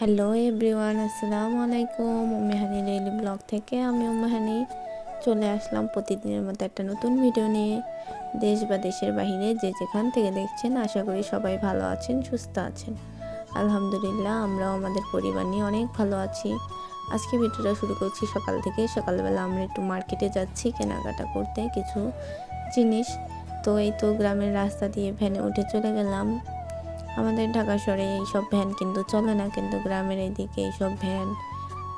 Hello everyone, আসসালামু আলাইকুম। Ummehani daily blog থেকে আমি উম্মেহানি চলে আসলাম প্রতিদিনের মতো একটা নতুন ভিডিও নিয়ে। দেশ বা দেশের বাহিরে যে যেখান থেকে দেখছেন, আশা করি সবাই ভালো আছেন, সুস্থ আছেন। আলহামদুলিল্লাহ, আমরাও আমাদের পরিবার নিয়ে অনেক ভালো আছি। আজকে ভিডিওটা শুরু করছি সকাল থেকে। সকালবেলা আমরা একটু মার্কেটে যাচ্ছি কেনাকাটা করতে কিছু জিনিস। তো এই তো গ্রামের রাস্তা দিয়ে ভ্যানে উঠে চলে গেলাম। আমাদের ঢাকা শহরে এইসব ভ্যান কিন্তু চলে না, কিন্তু গ্রামের এইদিকে এইসব ভ্যান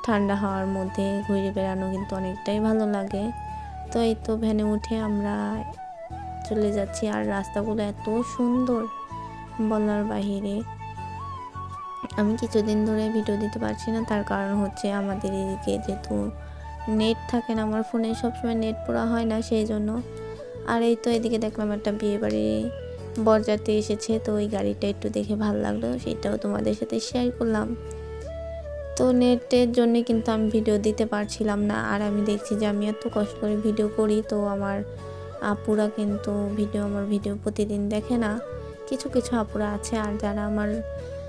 ঠান্ডা হওয়ার মধ্যে ঘুরে বেড়ানো কিন্তু অনেকটাই ভালো লাগে। তো এই তো ভ্যানে উঠে আমরা চলে যাচ্ছি আর রাস্তাগুলো এত সুন্দর বলার বাহিরে। আমি কিছুদিন ধরে ভিডিও দিতে পারছি না, তার কারণ হচ্ছে আমাদের এদিকে যেহেতু নেট থাকে না, আমার ফোনে সবসময় নেট পোড়া হয় না, সেই জন্য। আর এই তো এদিকে দেখলাম একটা বিয়ে বাড়ি বরযাত্রী এসেছে, তো ওই গাড়িটা একটু দেখে ভালো লাগল, সেটাও তোমাদের সাথে শেয়ার করলাম। তো নেটের জন্য কিন্তু আমি ভিডিও দিতে পারছিলাম না, আর আমি দেখছি যে আমি এত কষ্ট করে ভিডিও করি, তো আমার আপুরা কিন্তু ভিডিও আমার ভিডিও প্রতিদিন দেখে না। কিছু কিছু আপুরা আছে, আর যারা আমার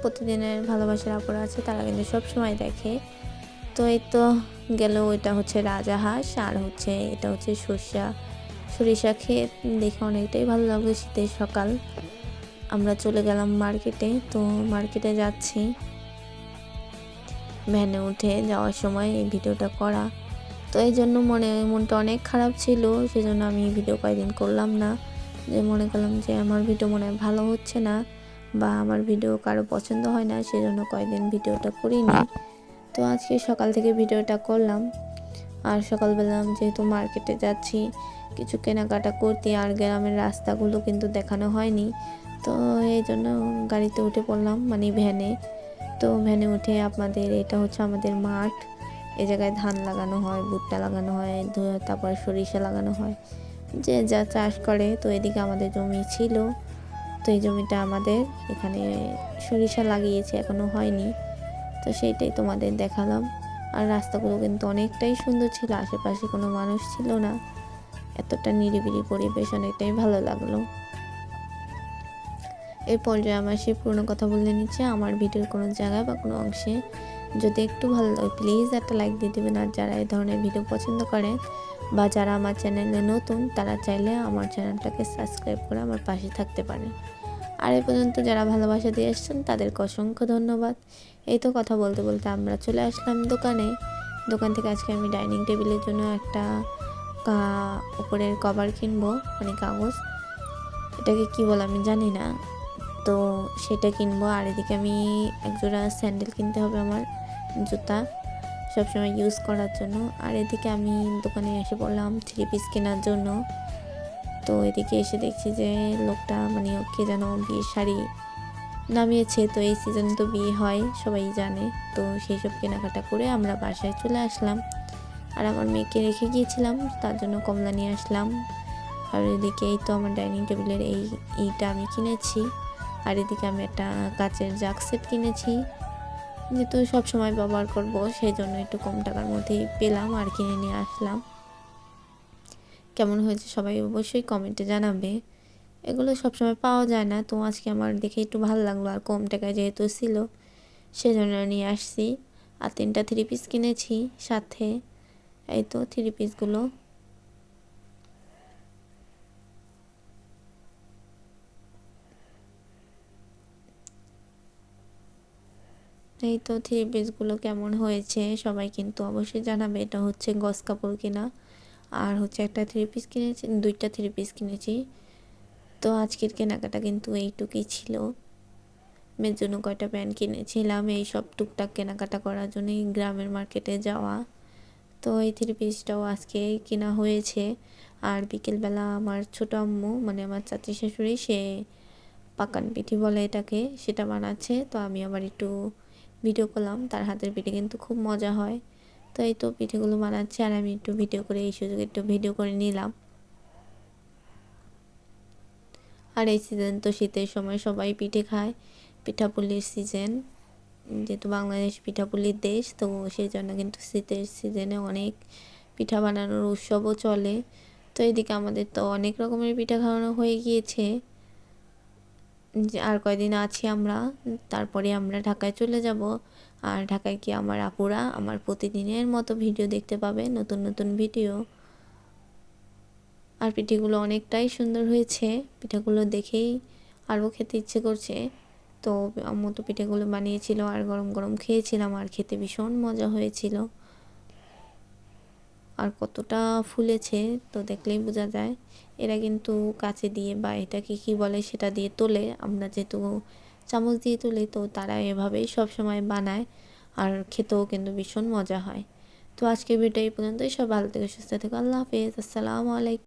প্রতিদিনের ভালোবাসার আপুরা আছে, তারা কিন্তু সব সময় দেখে। তো এই তো গেল, ওইটা হচ্ছে রাজাহাঁস, আর হচ্ছে, এটা হচ্ছে সর্ষা সরিষা খেয়ে দেখে অনেকটাই ভালো লাগল শীতের সকাল। আমরা চলে গেলাম মার্কেটে, তো মার্কেটে যাচ্ছি। ভ্যানে উঠে যাওয়ার সময় এই ভিডিওটা করা। তো এই জন্য মনে, মনটা অনেক খারাপ ছিল, সেজন্য আমি ভিডিও কয়েকদিন করলাম না। যে মনে করলাম যে আমার ভিডিও মনে হয় ভালো হচ্ছে না, বা আমার ভিডিও কারও পছন্দ হয় না, সেজন্য কয়েকদিন ভিডিওটা করিনি। তো আজকে সকাল থেকে ভিডিওটা করলাম। আর সকালবেলা যেহেতু মার্কেটে যাচ্ছি, কিছু কেনাকাটা করতে আর গ্রামের রাস্তাগুলো কিন্তু দেখানো হয়নি। তো এই জন্য গাড়িতে উঠে পড়লাম মানে ভ্যানে তো ভ্যানে উঠে আপনাদের এটা হচ্ছে আমাদের মাঠ। এ জায়গায় ধান লাগানো হয়, ভুট্টা লাগানো হয় তারপরে সরিষা লাগানো হয়। যে যা চাষ করে, তো এদিকে আমাদের জমি ছিল। তো এই জমিটা আমাদের এখানে সরিষা লাগিয়েছে, এখনও হয়নি। তো সেইটাই তোমাদের দেখালাম। আর রাস্তাগুলো কিন্তু অনেকটাই সুন্দর ছিল, আশেপাশে কোনো মানুষ ছিল না। এতটা নিরিবিলি পরিবেশ অনেকটাই ভালো লাগল। এই পর্যায়ে আমার সেই পুরনো কথা বলে নিচ্ছে আমার ভিডিওর কোনো জায়গায় বা কোনো অংশে যদি একটু ভালো লাগে প্লিজ একটা লাইক দিয়ে দেবেন। আর যারা এই ধরনের ভিডিও পছন্দ করে বা যারা আমার চ্যানেলে নতুন, তারা চাইলে আমার চ্যানেলটাকে সাবস্ক্রাইব করে আমার পাশে থাকতে পারেন আর এই পর্যন্ত যারা ভালোবাসা দিয়ে এসছেন, তাদেরকে অসংখ্য ধন্যবাদ। এই তো কথা বলতে বলতে আমরা চলে আসলাম দোকানে। দোকান থেকে আজকে আমি ডাইনিং টেবিলের জন্য একটা উপরের কভার কিনবো মানে কাগজ। এটাকে কি বলে আমি জানি না। তো সেটা কিনবো, আর এদিকে আমি একজোড়া স্যান্ডেল কিনতে হবে আমার জুতা সবসময় ইউজ করার জন্য। আর এদিকে আমি দোকানে এসে পড়লাম থ্রি পিস কেনার জন্য। তো এদিকে এসে দেখছি যে লোকটা মানে ওকে যেন বিয়ের শাড়ি নামিয়েছে। তো এই সিজনে তো বিয়ে হয়, সবাই জানে। তো সেই সব কেনাকাটা করে আমরা বাসায় চলে আসলাম। আর আমার মেয়েকে রেখে গিয়েছিলাম, তার জন্য কমলা নিয়ে আসলাম। আর এদিকে এই তো আমার ডাইনিং টেবিলের এই ইটা আমি কিনেছি। আর এদিকে আমি একটা কাচের জাগ সেট কিনেছি। যেহেতু সব সময় ব্যবহার করব, সেই জন্য একটু কম টাকার মধ্যেই পেলাম আর কিনে নিয়ে আসলাম। কেমন হয়েছে সবাই অবশ্যই কমেন্টে জানাবে। এগুলো সবসময় পাওয়া যায় না, তো আজকে আমার দেখে একটু ভালো লাগল আর কম টাকায় যেহেতু ছিল, সেজন্য নিয়ে আসছি। আর তিনটা থ্রি পিস কিনেছি সাথে, এই তো থ্রি পিসগুলো এই তো থ্রি পিসগুলো কেমন হয়েছে সবাই কিন্তু অবশ্যই জানাবে, এটা হচ্ছে গস কাপড় কিনা। আর হচ্ছে একটা থ্রি পিস কিনেছি, দুইটা থ্রি পিস কিনেছি। তো আজকের কেনাকাটা কিন্তু এইটুকুই ছিল। মেয়ের জন্য কয়টা প্যান্ট কিনেছিলাম, এই সব টুকটাক কেনাকাটা করার জন্যই গ্রামের মার্কেটে যাওয়া। তো এই থ্রি পিসটাও আজকে কেনা হয়েছে। আর বিকেলবেলা আমার ছোটো আম্মু মানে আমার চাচি শাশুড়ি, সে পাকান পিঠি বলে এটাকে, সেটা বানাচ্ছে। তো আমি আবার একটু ভিডিও করলাম, তার হাতের পিঠে কিন্তু খুব মজা হয়। তো এই তো পিঠেগুলো বানাচ্ছে আর আমি একটু ভিডিও করে এই সুযোগে একটু ভিডিও করে নিলাম। আর এই সিজন তো শীতের সময় সবাই পিঠে খায়, পিঠাপুলির সিজন যেহেতু বাংলাদেশ পিঠাপুলির দেশ, তো সেই জন্য কিন্তু শীতের সিজনে অনেক পিঠা বানানোর উৎসবও চলে। তো এদিকে আমাদের তো অনেক রকমের পিঠা খাওয়ানো হয়ে গিয়েছে। আর কয়দিন আছি আমরা, তারপরে আমরা ঢাকায় চলে যাব। আর ঢাকায় কি আমার আপুরা আমার প্রতিদিনের মতো ভিডিও দেখতে পাবে, নতুন নতুন ভিডিও? আর পিঠেগুলো অনেকটাই সুন্দর হয়েছে, পিঠেগুলো দেখেই আরও খেতে ইচ্ছে করছে। তো আম্মু তো পিঠেগুলো বানিয়েছিল আর গরম গরম খেয়েছিলাম আর খেতে ভীষণ মজা হয়েছিল। আর কতটা ফুলেছে তো দেখলেই বোঝা যায়। এরা কিন্তু কাছে দিয়ে বা এটাকে কি বলে সেটা দিয়ে তোলে। আমরা যেহেতু চামচ দিয়ে তুলি তো তারা এভাবেই সব সময় বানায় আর খেতেও কিন্তু ভীষণ মজা হয়। তো আজকে ভিডিও এই পর্যন্তই। সব ভালো থেকে, সুস্থ থেকে। আল্লাহ হাফেজ। আসসালামু আলাইকুম।